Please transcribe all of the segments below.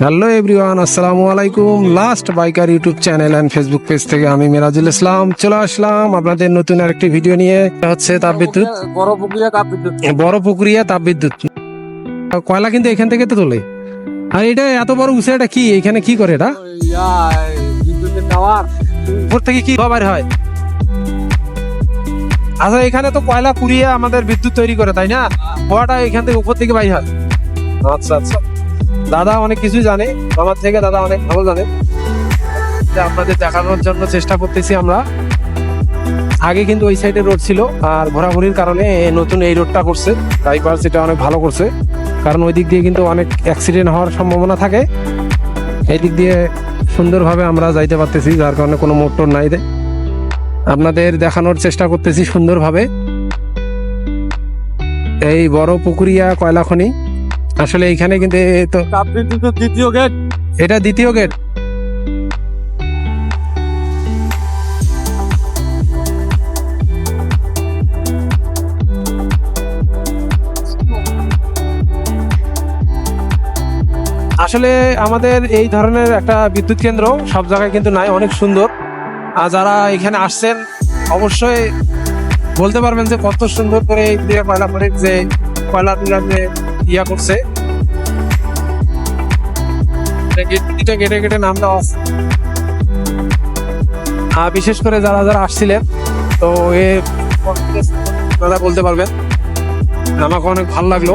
Hello everyone আসসালামু আলাইকুম last biker YouTube channel and Facebook page থেকে আমি মিরাজুল ইসলাম চলে আসলাম আপনাদের নতুন আরেকটি ভিডিও নিয়ে। হচ্ছে তাপবিদ্যুৎ বড় প্রক্রিয়া তাপ বিদ্যুৎ। বড় পুকুরিয়া তাপবিদ্যুৎ কয়লা কিন্তু এখান থেকে তো তোলে। আর এটা এত বড় উঁচু এটা কি? এখানে কি করে এটা? বিদ্যুতের টাওয়ার। উপর থেকে কি খবর হয়? আচ্ছা এখানে তো কয়লা পুড়িয়ে আমাদের বিদ্যুৎ তৈরি করে তাই না? হওয়াটা এখান থেকে উপর থেকে বাইর হয়। আচ্ছা আচ্ছা। দাদা অনেক কিছু জানে, আমার থেকে দাদা অনেক ভালো জানে। আপনাদের দেখানোর জন্য চেষ্টা করতেছি আমরা। আগে কিন্তু ওই সাইডে রোড ছিল, আর ঘোরাঘুরির কারণে নতুন এই রোডটা করছে। ড্রাইভার সেটা অনেক ভালো করছে, কারণ ওই দিক দিয়ে কিন্তু অনেক অ্যাক্সিডেন্ট হওয়ার সম্ভাবনা থাকে। এই দিক দিয়ে সুন্দরভাবে আমরা যাইতে পারতেছি, যার কারণে কোনো মোটর নাই আপনাদের দেখানোর চেষ্টা করতেছি সুন্দরভাবে। এই বড় পুকুরিয়া কয়লা খনি আসলে এইখানে কিন্তু তো দ্বিতীয় গেট এটা দ্বিতীয় গেট আসলে আমাদের এই ধরনের একটা বিদ্যুৎ কেন্দ্র সব জায়গায় কিন্তু নাই অনেক সুন্দর। আর যারা এখানে আসছেন অবশ্যই বলতে পারবেন যে কত সুন্দর করে কয়লা করে যে কয়লা টুলার যে ইয়া করছে। প্রতিটা গেটে গেটে নাম দেওয়া আর বিশেষ করে যারা যারা আসছিলেন, তো এ আপনারা বলতে পারবেন। আমাকে অনেক ভালো লাগল।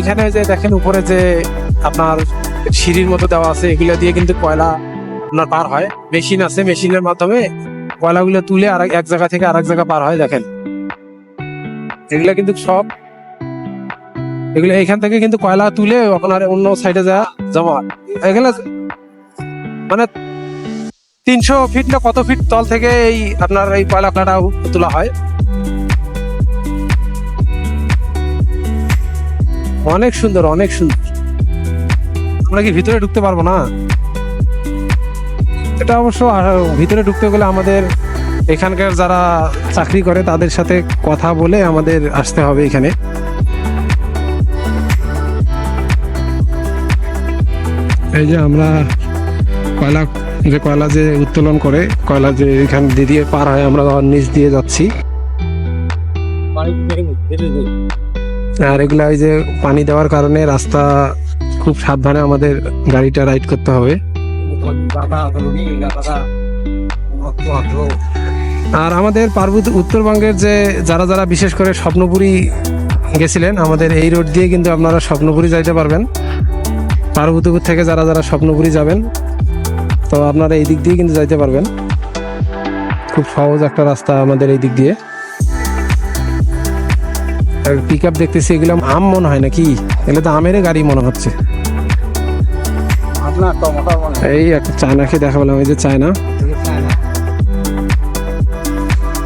এখানে যে দেখেন উপরে যে আপনার সিঁড়ির মতো দেওয়া আছে, এগুলো দিয়ে কিন্তু কয়লা আপনার পার হয়। মেশিন আছে, মেশিনের মাধ্যমে কয়লাগুলো তুলে আর এক জায়গা থেকে আরেক জায়গা পার হয়, দেখেন। এগুলা কিন্তু সব এগুলো এখান থেকে কিন্তু কয়লা তুলে আপনার অন্য সাইডে যা জমা। এগুলো মানে তিনশো ফিট না কত ফিট তল থেকে এই আপনার এই কয়লা কাটা তোলা হয়। অনেক সুন্দর অনেক সুন্দর। আমরা কি ভিতরে ঢুকতে পারব না? এটা অবশ্য ভিতরে ঢুকতে গেলে আমাদের এখানকার যারা চাকরি করে, তাদের সাথে কথা বলে আমাদের আসতে হবে এখানে। এই যে আমরা কয়লা, যে কয়লা যে উত্তোলন করে, কয়লা যে এখান দিয়ে পার হয় আমরা নিচ দিয়ে যাচ্ছি। আর এগুলা ওই যে পানি দেওয়ার কারণে রাস্তা খুব সাবধানে আমাদের গাড়িটা রাইড করতে হবে। আর আমাদের পার্বত্য উত্তরবঙ্গের যে, যারা যারা বিশেষ করে স্বপ্নপুরী গেছিলেন, আমাদের এই রোড দিয়ে কিন্তু আপনারা স্বপ্নপুরী যাইতে পারবেন। পার্বতীপুর থেকে যারা যারা স্বপ্নপুরী যাবেন, তো আপনারা এই দিক দিয়ে কিন্তু যাইতে পারবেন। খুব সহজ একটা রাস্তা আমাদের এই দিক দিয়ে। পিক আপ দেখতেছি, এগুলো আম মনে হয় নাকি? এগুলো তো আমের গাড়ি মনে হচ্ছে। এই একটা চায়নাকে দেখা পেলাম এই যে চায়না।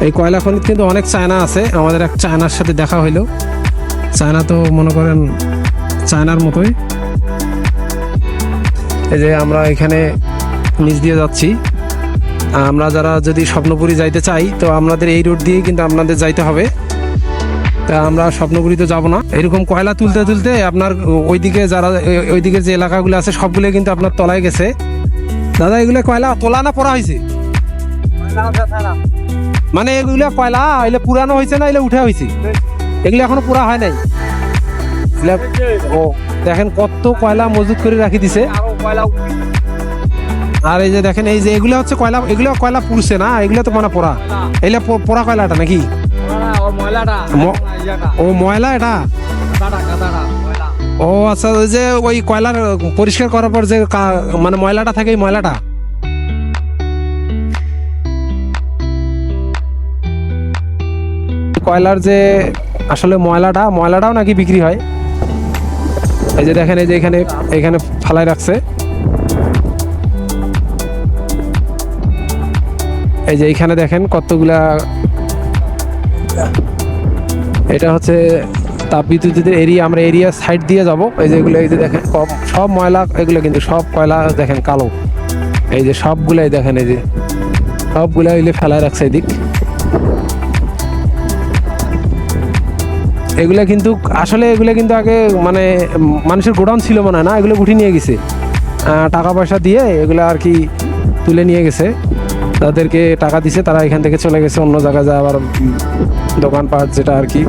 এই কয়লা খনিতে কিন্তু অনেক চায়না আছে। আমাদের এক চায়নার সাথে দেখা হইল। চায়না তো মনে করেন চায়নার মতোই। এই যে আমরা এখানে নিচ দিয়ে যাচ্ছি। আমরা যারা যদি স্বপ্নপুরি যাইতে চাই, তো আপনাদের এই রুট দিয়েই কিন্তু আপনাদের যাইতে হবে। তা আমরা স্বপ্নপুরি তো যাব না। এরকম কয়লা তুলতে তুলতে আপনার ওইদিকে যারা, ওইদিকে যে এলাকাগুলো আছে, সবগুলো কিন্তু আপনার তলায় গেছে। দাদা, এগুলো কয়লা? তোলা না পড়া হয়েছে? মানে এগুলো কয়লা? এগুলো পুরানো হয়েছে না এগুলো উঠে হয়েছে? এগুলো এখনও পুরা হয় নাই? ও, দেখেন কত কয়লা মজুত করে রাখি দিছে। আর এই যে দেখেন, এই যে এগুলো হচ্ছে কয়লা, এগুলো কয়লা পুড়ছে না? এগুলো তো মানে পোড়া। এগুলো পোড়া কয়লাটা নাকি? ও ময়লা এটা? ও আচ্ছা ওই যে ওই কয়লার পরিষ্কার করার পর যে মানে ময়লাটা থাকে, এই ময়লাটা? কয়লার যে আসলে ময়লাটা, ময়লাটাও নাকি বিক্রি হয়। এই যে দেখেন, এই যে এখানে এখানে ফালাই রাখছে। এই যে এইখানে দেখেন কতগুলা এটা হচ্ছে তাপবিদ্যুতের এরিয়া আমরা এরিয়া সাইড দিয়ে যাব। এই যে এগুলো, এই যে দেখেন, সব- ময়লা, এগুলো কিন্তু সব কয়লা, দেখেন, কালো। এই যে সবগুলাই দেখেন, এই যে সবগুলা এগুলো ফেলায় রাখছে এদিক। এগুলা কিন্তু, আসলে এগুলা কিন্তু আগে মানে মানুষের গোডাউন ছিল মনে হয় না, এগুলো উঠে নিয়ে গেছে। টাকা পয়সা দিয়ে এগুলো আর কি তুলে নিয়ে গেছে। তাদেরকে টাকা দিছে, তারা এখান থেকে চলে গেছে, অন্য জায়গায় যায় আবার দোকানপাট যেটা আর কি